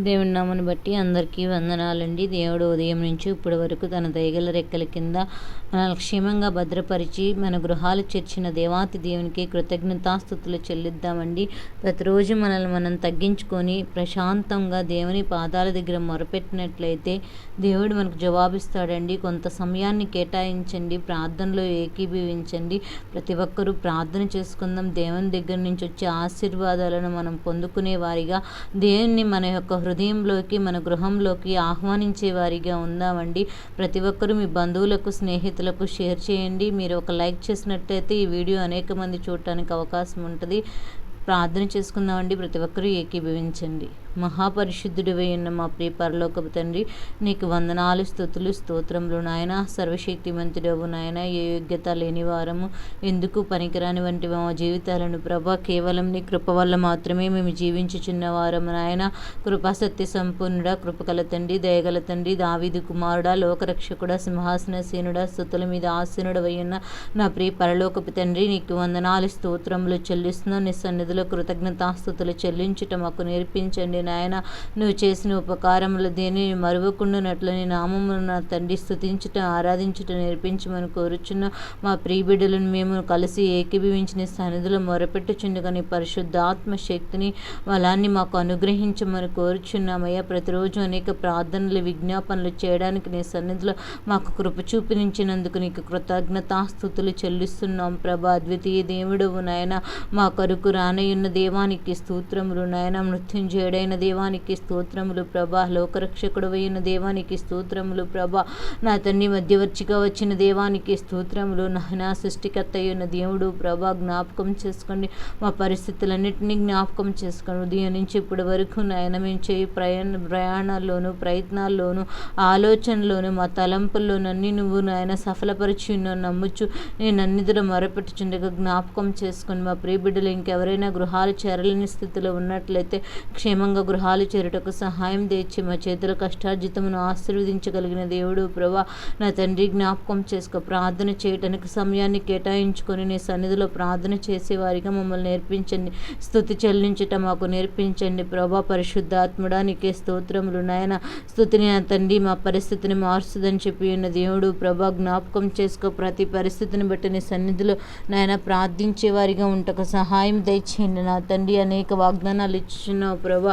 దేవుని నామను బట్టి అందరికీ వందనాలండి. దేవుడు ఉదయం నుంచి ఇప్పటి వరకు తన దయగల రెక్కల కింద మనల్ని క్షేమంగా భద్రపరిచి మన గృహాలు చేర్చిన దేవాతి దేవునికి కృతజ్ఞతాస్థుతులు చెల్లిద్దామండి. ప్రతిరోజు మనల్ని మనం తగ్గించుకొని ప్రశాంతంగా దేవుని పాదాల దగ్గర మొరపెట్టినట్లయితే దేవుడు మనకు జవాబిస్తాడండి. కొంత సమయాన్ని కేటాయించండి. ప్రార్థనలో ఏకీభవించండి. ప్రతి ఒక్కరూ ప్రార్థన చేసుకుందాం. దేవుని దగ్గర నుంచి వచ్చే ఆశీర్వాదాలను మనం పొందుకునే వారిగా దేవుని మన యొక్క హృదయంలోకి మన గృహంలోకి ఆహ్వానించే వారిగా ఉందామండి. ప్రతి ఒక్కరూ మీ బంధువులకు స్నేహితులకు షేర్ చేయండి. మీరు ఒక లైక్ చేసినట్టయితే ఈ వీడియో అనేక మంది చూడటానికి అవకాశం ఉంటుంది. ప్రార్థన చేసుకుందామండి. ప్రతి ఒక్కరూ ఏకీభవించండి. మహాపరిశుద్ధుడివై ఉన్న మా ప్రియ పరలోకపు తండ్రి నీకు వందనాలు స్థుతులు స్తోత్రములు నాయన. సర్వశక్తిమంతుడవు నాయన. ఏ యోగ్యత లేని వారము ఎందుకు పనికిరాని వంటి మా జీవితాలను ప్రభా కేవలం నీ కృప వల్ల మాత్రమే మేము జీవించుచున్న వారము నాయన. కృపా సత్య సంపూర్ణుడా కృపకల తండ్రి దయగల తండ్రి దావిదు కుమారుడా లోకరక్షకుడా సింహాసన సేనుడా స్థుతుల మీద ఆసీనుడు ఉన్న నా ప్రియ పరలోకపు తండ్రి నీకు వందనాలు స్తోత్రములు చెల్లిస్తున్నాను నీ సన్నిధిలో కృతజ్ఞతాస్థుతులు చెల్లించుట మాకు నేర్పించండి నాయన నువ్వు చేసిన ఉపకారములు దేనిని మరువకుండానట్లు నీ నామమును నా తండ్రి స్థుతించుట ఆరాధించుట నేర్పించమని కోరుచున్న మా ప్రియబిడ్డలను మేము కలిసి ఏకీభవించిన సన్నిధిలో మొరపెట్టుచుండగా నీ పరిశుద్ధాత్మ శక్తిని బలాన్ని మాకు అనుగ్రహించమని కోరుచున్నామయ్యా. ప్రతిరోజు అనేక ప్రార్థనలు విజ్ఞాపనలు చేయడానికి నీ సన్నిధిలో మాకు కృప చూపించినందుకు నీకు కృతజ్ఞతాస్థుతులు చెల్లిస్తున్నాం ప్రభా. అద్వితీయ దేవుడవు నాయన మా కొరకు రానయ్యున్న దేవానికి స్తోత్రములు నాయన మృత్యుంజయుడైన దేవానికి స్తోత్రములు ప్రభా. లోకరక్షకుడు అయిన దేవానికి స్తోత్రములు ప్రభా. నా తండ్రి మధ్యవర్చిగా వచ్చిన దేవానికి స్తోత్రములు. నా సృష్టికర్త అయిన దేవుడు ప్రభా జ్ఞాపకం చేసుకోండి. మా పరిస్థితులన్నింటినీ జ్ఞాపకం చేసుకోండి. ఉదయం నుంచి ఇప్పటి వరకు నాయన మేము చేయి ప్రయాణ ప్రయాణాల్లోనూ ప్రయత్నాల్లోనూ ఆలోచనలోనూ మా తలంపుల్లోనూ అన్ని నువ్వు నాయన సఫలపరిచి నమ్ముచు. నేను అన్నిదిలో మొరపెట్టుచుండగా జ్ఞాపకం చేసుకొని మా ప్రియబిడ్డలు ఇంకెవరైనా గృహాలు చేరలేని స్థితిలో ఉన్నట్లయితే క్షేమంగా గృహాలు చేరుటకు సహాయం తెచ్చి మా చేతుల కష్టార్జితమును ఆశీర్వదించగలిగిన దేవుడు ప్రభా నా తండ్రి జ్ఞాపకం చేసుకో. ప్రార్థన చేయటానికి సమయాన్ని కేటాయించుకొని నీ సన్నిధిలో ప్రార్థన చేసేవారిగా మమ్మల్ని నేర్పించండి. స్థుతి చెల్లించటం మాకు నేర్పించండి. ప్రభా పరిశుద్ధాత్ముడా నీకే స్తోత్రములు నాయన. స్థుతిని నా తండ్రి మా పరిస్థితిని మారుస్తుందని చెప్పి ఉన్న దేవుడు ప్రభా జ్ఞాపకం చేసుకో. ప్రతి పరిస్థితిని బట్టి నీ సన్నిధిలో నాయన ప్రార్థించేవారిగా ఉంటకు సహాయం దయచేయండి. నా తండ్రి అనేక వాగ్దానాలు ఇచ్చిన ప్రభా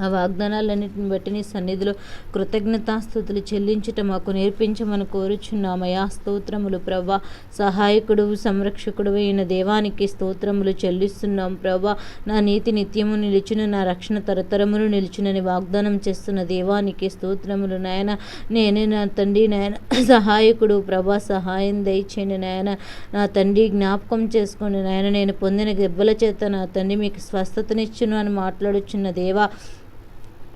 ఆ వాగ్దానాలన్నింటిని బట్టి నీ సన్నిధిలో కృతజ్ఞతాస్థుతులు చెల్లించుట మాకు నేర్పించమని కోరుచున్నామయా స్తోత్రములు ప్రభా సహాయకుడు సంరక్షకుడు అయిన దేవానికి స్తోత్రములు చెల్లిస్తున్నాం ప్రభా నా నీతి నిత్యము నిలిచిన నా రక్షణ తరతరములు నిలిచినని వాగ్దానం చేస్తున్న దేవానికి స్తోత్రములు నాయన. నేనే నా తండ్రి నాయన. సహాయకుడు ప్రభా సహాయం దయచేయండి నాయన. నా తండ్రి జ్ఞాపకం చేసుకోండి నాయన. నేను పొందిన దెబ్బల చేత నా తండ్రి మీకు స్వస్థతనిచ్చును అని మాట్లాడుచున్న దేవా.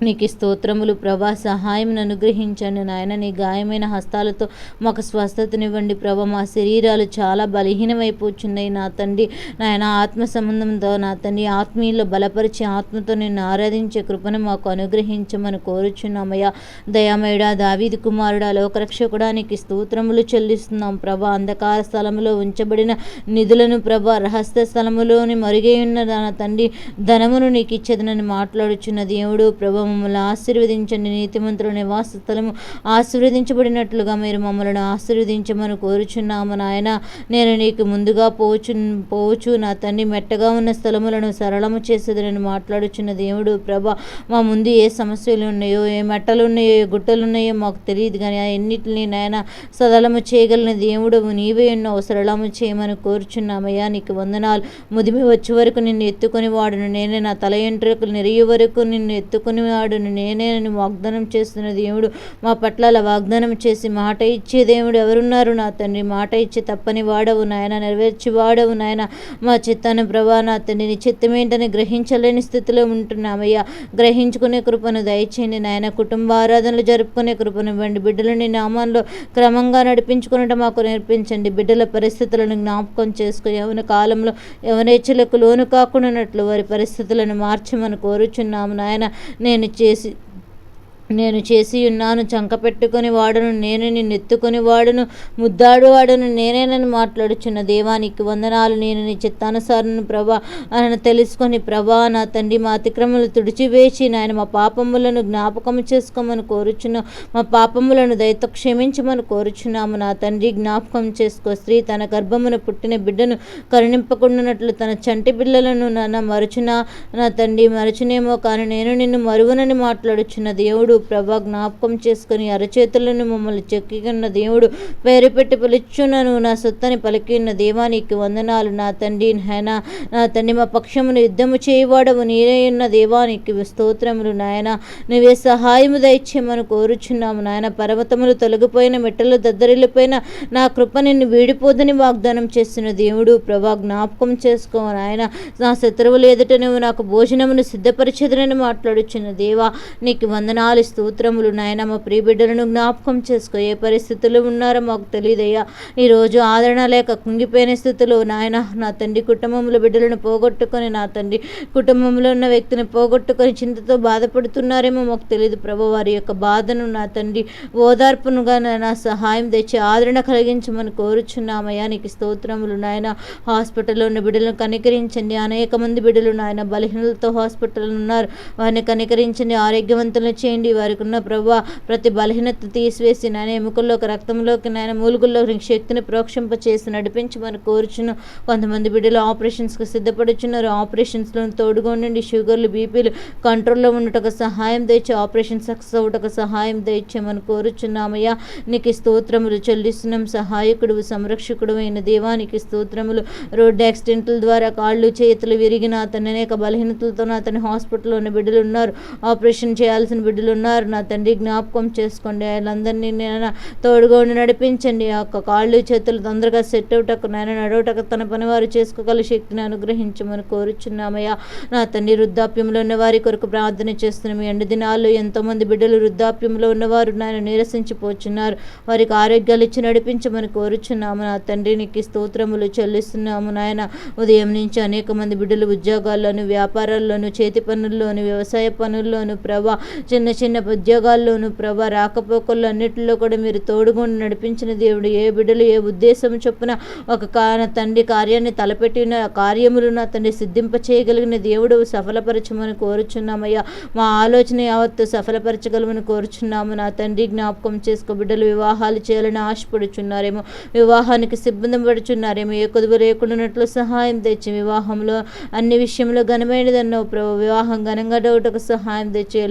నీకు స్తోత్రములు ప్రభా సహాయం అనుగ్రహించండి నాయన. నీ గాయమైన హస్తాలతో మాకు స్వస్థతనివ్వండి ప్రభా. మా శరీరాలు చాలా బలహీనమైపోచున్నాయి నా తండ్రి. నాయన ఆత్మ సంబంధంతో నా తండ్రి ఆత్మీయులు బలపరిచి ఆత్మతో నిన్ను ఆరాధించే కృపను మాకు అనుగ్రహించమని కోరుచున్నామయ్యా. దయామయుడా దావీది కుమారుడా లోకరక్షకుడా నీకు స్తోత్రములు చెల్లిస్తున్నాం ప్రభా. అంధకార స్థలములో ఉంచబడిన నిధులను ప్రభా రహస్య స్థలములోని మరుగై ఉన్న నా తండ్రి ధనమును నీకు ఇచ్చేదనని మాట్లాడుచున్న దేవుడు ప్రభా మమ్మల్ని ఆశీర్వదించండి. నీతిమంతుల నివాస స్థలము ఆశీర్వదించబడినట్లుగా మీరు మమ్మల్ని ఆశీర్వదించమని కోరుచున్నాము నాయన. నేను నీకు ముందుగా పోవచ్చు పోవచ్చు. నా తండ్రి మెట్టగా ఉన్న స్థలములను సరళము చేసేది నేను మాట్లాడుచున్న దేవుడు ప్రభ. మా ముందు ఏ సమస్యలు ఉన్నాయో ఏ మెట్టలు ఉన్నాయో ఏ గుట్టలు ఉన్నాయో మాకు తెలియదు కానీ ఎన్నిటిని నాయన సరళము చేయగలిగిన దేవుడు నీవే ఉన్నావు సరళము చేయమని కోరుచున్నామయ్యా. నీకు వందనాలు. ముదిమి వచ్చే వరకు నిన్ను ఎత్తుకొని వాడును. నేనే నా తల ఎంట్రుకలు నెరిగే వరకు నిన్ను ఎత్తుకుని వాడును నేనే నేను వాగ్దానం చేస్తున్న దేవుడు. మా పట్ల అలా వాగ్దానం చేసి మాట ఇచ్చే దేవుడు ఎవరున్నారు? నా తండ్రి మాట ఇచ్చి తప్పని వాడవు నాయన నెరవేర్చి వాడవు నాయన. మా చిత్తాన్ని ప్రభా నా తండ్రి నీ చిత్తమేంటని గ్రహించలేని స్థితిలో ఉంటున్నామయ్యా. గ్రహించుకునే కృపను దయచేయండి నాయన. కుటుంబ ఆరాధనలు జరుపుకునే కృపను ఇవ్వండి. బిడ్డలని నామాల్లో క్రమంగా నడిపించుకున్నట్టు మాకు నేర్పించండి. బిడ్డల పరిస్థితులను జ్ఞాపకం చేసుకుని యవన కాలంలో యవనేచ్ఛలకు లోను కాకుండానట్లు వారి పరిస్థితులను మార్చమని కోరుచున్నాము నాయన. నేను చేసి నేను చేసి ఉన్నాను చంక పెట్టుకొని వాడను నేను నిన్ను ఎత్తుకొని వాడును ముద్దాడు వాడను నేనేనని మాట్లాడుచున్న దేవానికి వందనాలు నేను నీ చిత్తానుసారను ప్రభా అని తెలుసుకొని ప్రభా నా తండ్రి మా అతిక్రమలు తుడిచివేసి నాయన మా పాపములను జ్ఞాపకం చేసుకోమని కోరుచున్నాం మా పాపములను దయతో క్షమించమని కోరుచున్నాము. నా తండ్రి జ్ఞాపకం చేసుకో. స్త్రీ తన గర్భమున పుట్టిన బిడ్డను కరుణింపకుండానట్లు తన చంటి పిల్లలను నన్న మరచునా? నా తండ్రి మరచునేమో కానీ నేను నిన్ను మరువనని మాట్లాడుచున్న దేవుడు ప్రభా జ్ఞాపకం చేసుకుని అరచేతులను మమ్మల్ని చెక్కిన్న దేవుడు పేరు పెట్టి పిలుచున్నను నా సొత్తని పలికిన దేవానికి వందనాలు. నా తండ్రి నాయన నా తండ్రి మా పక్షమును యుద్ధము చేయవాడవు. నీరే ఉన్న దేవానికి స్తోత్రములు నాయన. నువ్వే సహాయము దయచేయమని కోరుచున్నాము నాయన. పర్వతములు తొలగిపోయిన మెట్టలు దద్దరిల్లిపోయిన నా కృప నిన్ను వీడిపోదని వాగ్దానం చేసిన దేవుడు ప్రభా జ్ఞాపకం చేసుకో నాయన. నా శత్రువులు ఎదుట నువ్వు నాకు భోజనమును సిద్ధపరిచేదనని మాట్లాడుచున్న దేవా నీకు వందనాలు. స్తోత్రములు నాయన. మా ప్రియబిడ్డలను జ్ఞాపకం చేసుకో. ఏ పరిస్థితులు ఉన్నారో మాకు తెలియదయ్యా. ఈరోజు ఆదరణ లేక కుంగిపోయిన స్థితిలో నాయన నా తండ్రి కుటుంబంలో బిడ్డలను పోగొట్టుకొని నా తండ్రి కుటుంబంలో ఉన్న వ్యక్తిని పోగొట్టుకొని చింతతో బాధపడుతున్నారేమో మాకు తెలియదు ప్రభు వారి యొక్క బాధను నా తండ్రి ఓదార్పునుగా నా సహాయం తెచ్చి ఆదరణ కలిగించమని కోరుచున్నామయ్యా. నీకు స్తోత్రములు నాయన. హాస్పిటల్లో ఉన్న బిడ్డలను కనికరించండి. అనేక మంది బిడ్డలు నాయన బలహీనలతో హాస్పిటల్ ఉన్నారు. వారిని కనికరించండి. ఆరోగ్యవంతులను చేయండి. వారికి ఉన్న ప్రభావ ప్రతి బలహీనత తీసివేసి నాయన ఎముకల్లోకి రక్తంలోకి నాయన మూలుగుల్లోకి శక్తిని ప్రోక్షింప చేసి నడిపించమని కోరుచును. కొంతమంది బిడ్డలు ఆపరేషన్స్కి సిద్ధపడుచున్నారు. ఆపరేషన్స్లో తోడుగా ఉండండి. షుగర్లు బీపీలు కంట్రోల్లో ఉండటకు సహాయం తెచ్చి ఆపరేషన్ సక్సెస్ అవ్వటకు సహాయం తెచ్చామని కోరుచున్నామయ్యా. నీకు స్తోత్రములు చెల్లిస్తున్నాం. సహాయకుడు సంరక్షకుడు అయిన దేవానికి స్తోత్రములు. రోడ్డు యాక్సిడెంట్ల ద్వారా కాళ్ళు చేతులు విరిగిన అతని అనేక బలహీనతలతో అతని హాస్పిటల్లో ఉన్న బిడ్డలు ఉన్నారు. ఆపరేషన్ చేయాల్సిన బిడ్డలు ఉన్నారు. నా తండ్రి జ్ఞాపకం చేసుకోండి. వాళ్ళందరినీ నేను తోడుగా ఉండి నడిపించండి. ఆ యొక్క కాళ్ళు చేతులు తొందరగా సెట్ అవుటకు నేను నడవటకు తన పని వారు చేసుకోగల శక్తిని అనుగ్రహించమని కోరుచున్నామయ్యా. నా తండ్రి వృద్ధాప్యంలో ఉన్న వారి కొరకు ప్రార్థన చేస్తున్నాము ఎండ ఎండు దినాల్లో ఎంతోమంది బిడ్డలు వృద్ధాప్యంలో ఉన్నవారు నాయన నీరసించిపోచున్నారు. వారికి ఆరోగ్యాలు ఇచ్చి నడిపించమని కోరుచున్నాము. నా తండ్రి నీకు స్తోత్రములు చెల్లిస్తున్నాము నాయన. ఉదయం నుంచి అనేక మంది బిడ్డలు ఉద్యోగాల్లోను వ్యాపారాల్లోను చేతి పనుల్లోను వ్యవసాయ పనుల్లోను ప్రభా చిన్న చిన్న ఉద్యోగాల్లోనూ ప్రభా రాకపోకల్లో అన్నిటిలో కూడా మీరు తోడుగుండి నడిపించిన దేవుడు. ఏ బిడ్డలు ఏ ఉద్దేశం చొప్పున ఒక కాన తండ్రి కార్యాన్ని తలపెట్టిన కార్యములు నా తండ్రి సిద్ధింప చేయగలిగిన దేవుడు సఫలపరచమని కోరుచున్నామయ్యా. మా ఆలోచన యావత్తు సఫలపరచగలమని కోరుచున్నాము. నా తండ్రి జ్ఞాపకం చేసుకో బిడ్డలు వివాహాలు చేయాలని ఆశపడుచున్నారేమో. వివాహానికి సిబ్బంది పడుచున్నారేమో. ఏ కొదువు లేకుండానట్లు సహాయం తెచ్చి వివాహంలో అన్ని విషయంలో ఘనమైనదన్నావు ప్రభు. వివాహం ఘనంగా డౌటకు సహాయం తెచ్చే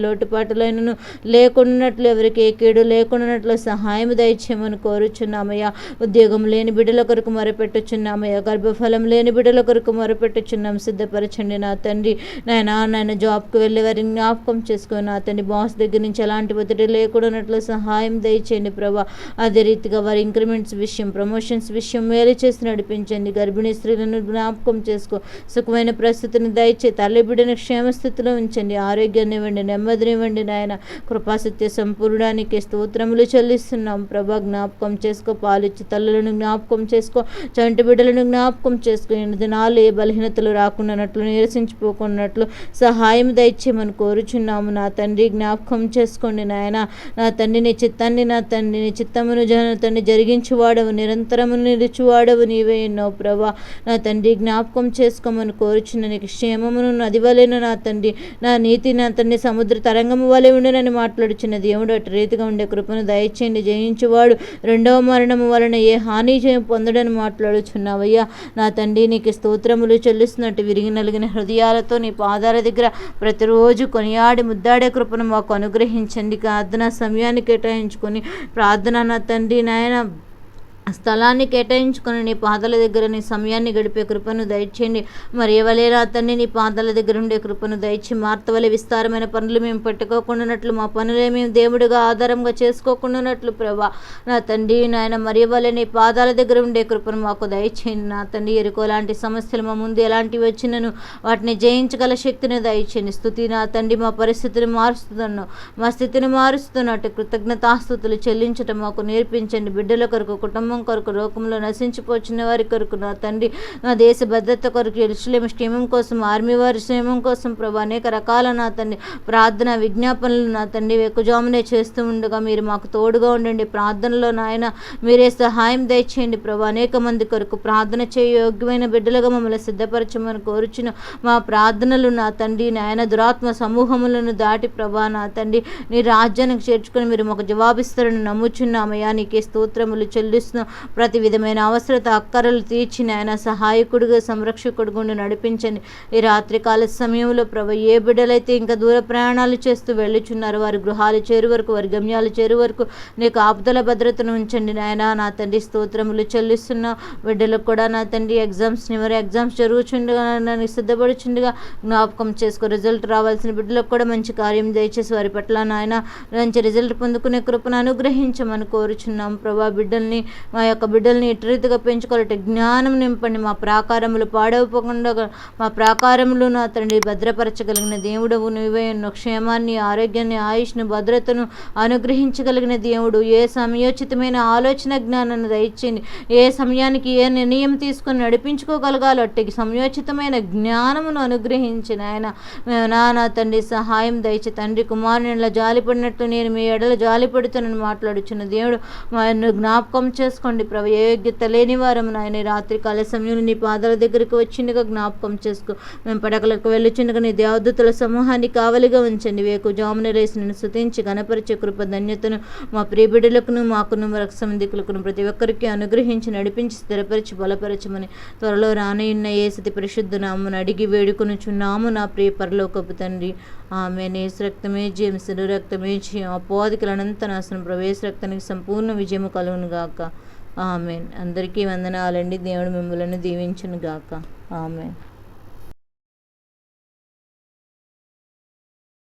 కీడును లేకున్నట్లు ఎవరికి ఏ కీడు లేకున్నట్లు సహాయం దయచేయమని కోరుచున్నామయ్యా. ఉద్యోగం లేని బిడ్డల కొరకు మొరపెట్టుచున్నామయ్యా. గర్భఫలం లేని బిడ్డల కొరకు మొరపెట్టుచున్నాం. సిద్ధపరచండి నా తండ్రి. నాయన నాయన జాబ్కి వెళ్ళే వారిని జ్ఞాపకం చేసుకొని నా తండ్రి బాస్ దగ్గర నుంచి ఎలాంటి ఒత్తిడి లేకున్నట్లు సహాయం దయచేయండి ప్రభా. అదే రీతిగా వారి ఇంక్రిమెంట్స్ విషయం ప్రమోషన్స్ విషయం మేలు చేసి నడిపించండి. గర్భిణీ స్త్రీలను జ్ఞాపకం చేసుకో. సుఖమైన పరిస్థితిని దయచే తల్లి బిడ్డను క్షేమస్థితిలో ఉంచండి. ఆరోగ్యాన్ని ఇవ్వండి. నెమ్మదిని ఇవ్వండి నాయన. కృపాసత్య సంపూర్ణానికి స్తోత్రములు చెల్లిస్తున్నాం. ప్రభా జ్ఞాపకం చేసుకో పాలిచ్చి తల్లులను జ్ఞాపకం చేసుకో చంటి బిడ్డలను జ్ఞాపకం చేసుకో. ఎన్ని దినాలు ఏ బలహీనతలు రాకుండానట్లు నీరసించిపోకున్నట్లు సహాయం దయచేయమని కోరుచున్నాము. నా తండ్రి జ్ఞాపకం చేసుకోండి నాయన. నా తండ్రిని చిత్తాన్ని నా తండ్రిని చిత్తమును జన తండ్రి జరిగించువాడవు నిరంతరము నిలుచువాడవు నీవే ఎన్నో ప్రభా. నా తండ్రి జ్ఞాపకం చేసుకోమని కోరుచున్న నీకు క్షేమమును నది వలెను నా తండ్రి. నా నీతి నా తండ్రి సముద్ర తరంగము వలె ఉండునని మాట్లాడుచున్న దేవుడు అటు రీతిగా ఉండే కృపను దయచేయండి జయించువాడు. రెండవ మరణము వలన ఏ హాని జయం పొందడని మాట్లాడుచున్నావయ్యా? నా తండ్రి నీకు స్తోత్రములు చెల్లిస్తున్నట్టు విరిగి నలిగిన హృదయాలతో నీ పాదాల దగ్గర ప్రతిరోజు కొనియాడి ముద్దాడే కృపను మాకు అనుగ్రహించండి. ప్రార్థన సమయాన్ని కేటాయించుకొని ప్రార్థన నా తండ్రి నాయన స్థలాన్ని కేటాయించుకొని నీ పాదాల దగ్గర నీ సమయాన్ని గడిపే కృపను దయచేయండి. మరి ఎవలేరా అతన్ని నీ పాదాల దగ్గర ఉండే కృపను దయచి మార్తవలే విస్తారమైన పనులు మేము పట్టుకోకుండానట్లు మా పనులే మేము దేవుడిగా ఆధారంగా చేసుకోకుండానట్లు ప్రభా. నా తండ్రి నాయన మరి ఎవలే నీ పాదాల దగ్గర ఉండే కృపను మాకు దయచేయండి. నా తండ్రి ఎరుకో లాంటి సమస్యలు మా ముందు ఎలాంటివి వచ్చినను వాటిని జయించగల శక్తిని దయచేయండి. స్థుతి నా తండ్రి మా పరిస్థితిని మారుస్తున్నాను మా స్థితిని మారుస్తున్నట్టు కృతజ్ఞతాస్థుతులు చెల్లించటం మాకు నేర్పించండి. బిడ్డల కొరకు కుటుంబం క్షేమం కొరకు లోకంలో నశించిపోచిన వారి కొరకు నా తండ్రి నా దేశ భద్రత కొరకు ఎరుసలేం క్షేమం కోసం ఆర్మీ వారి క్షేమం కోసం ప్రభా అనేక రకాల నా తండ్రి ప్రార్థన విజ్ఞాపనలు నా తండ్రి ఎక్కుజామునే చేస్తూ ఉండగా మీరు మాకు తోడుగా ఉండండి. ప్రార్థనలో నాయన మీరే సహాయం దయచేయండి. ప్రభు అనేక మంది కొరకు ప్రార్థన చేయ యోగ్యమైన బిడ్డలుగా మమ్మల్ని సిద్ధపరచమని కోరుచున్న మా ప్రార్థనలు నా తండ్రి నాయన దురాత్మ సమూహములను దాటి ప్రభా నా తండ్రి నీ రాజ్యానికి చేర్చుకొని మీరు మాకు జవాబిస్తారని నమ్ముచున్నామయ్యా. నీకే స్తోత్రములు చెల్లిస్తున్నాం. ప్రతి విధమైన అవసరత అక్కరలు తీర్చి నాయన సహాయకుడిగా సంరక్షకుడుగుండి నడిపించండి. ఈ రాత్రికాల సమయంలో ప్రభ ఏ బిడ్డలైతే ఇంకా దూర ప్రయాణాలు చేస్తూ వెళ్ళుచున్నారు వారి గృహాలు చేరు వరకు వారి గమ్యాలు చేరు వరకు నీకు ఆపుదల భద్రతను ఉంచండి నాయన. నా తండ్రి స్తోత్రములు చెల్లిస్తున్న. బిడ్డలకు కూడా నా తండ్రి ఎగ్జామ్స్ మరి ఎగ్జామ్స్ జరుగుచుండగా నన్ను సిద్ధపడుచుండగా జ్ఞాపకం చేసుకో. రిజల్ట్ రావాల్సిన బిడ్డలకు కూడా మంచి కార్యం దయచేసి వారి పట్ల నాయన మంచి రిజల్ట్ పొందుకునే కృపను అనుగ్రహించమని కోరుచున్నాం. ప్రభా బిడ్డల్ని మా యొక్క బిడ్డల్ని ఇటరీతిగా పెంచుకోవాలంటే జ్ఞానం నింపండి. మా ప్రాకారములు పాడవకుండా మా ప్రాకారములు నా తండ్రి భద్రపరచగలిగిన దేవుడవు. నువ్వే ఎన్నో క్షేమాన్ని ఆరోగ్యాన్ని ఆయుష్ను భద్రతను అనుగ్రహించగలిగిన దేవుడు. ఏ సమయోచితమైన ఆలోచన జ్ఞానాన్ని దయచేయండి. ఏ సమయానికి ఏ నిర్ణయం తీసుకొని నడిపించుకోగలగాలో అట్టి సమయోచితమైన జ్ఞానమును అనుగ్రహించిన ఆయన నాన్న తండ్రి సహాయం దయచి తండ్రి కుమారుని ఇలా జాలిపడినట్లు నేను మీ ఎడల జాలిపడుతానని మాట్లాడుచున్న దేవుడు జ్ఞాపకం జ్ఞాపకం చేసుకోండి ప్రభు. ఏ యోగ్యత లేని వారం నాయన రాత్రి కాల సమయంలో నీ పాదాల దగ్గరికి వచ్చిండగా జ్ఞాపకం చేసుకో. మేము పడకలకు వెళ్ళుచుండగా నీ దేవదూతల సమూహాన్ని కావలిగా ఉంచండి. వేకు జామున రేసి నేను గణపరిచే కృప ధన్యతను మా ప్రియబిడ్డలకును మాకును రక్ష సంధికులకును ప్రతి ఒక్కరికి అనుగ్రహించి నడిపించి స్థిరపరిచి బలపరచమని త్వరలో రానయున్న ఏ సతి పరిశుద్ధ నామను అడిగి వేడుకొనుచున్నాము నా ప్రియ పరలోకపు తండ్రి. ఆమె నేసు రక్తమే జేమ్సుడు రక్తమే జయం అపోదికలనంత నాశనం ప్రవేశ రక్తానికి సంపూర్ణ విజయము కలుగును గాక ఆమెన్. అందరికీ వందనాలండి. దేవుడు మిమ్మల్ని దీవించును గాక ఆమెన్.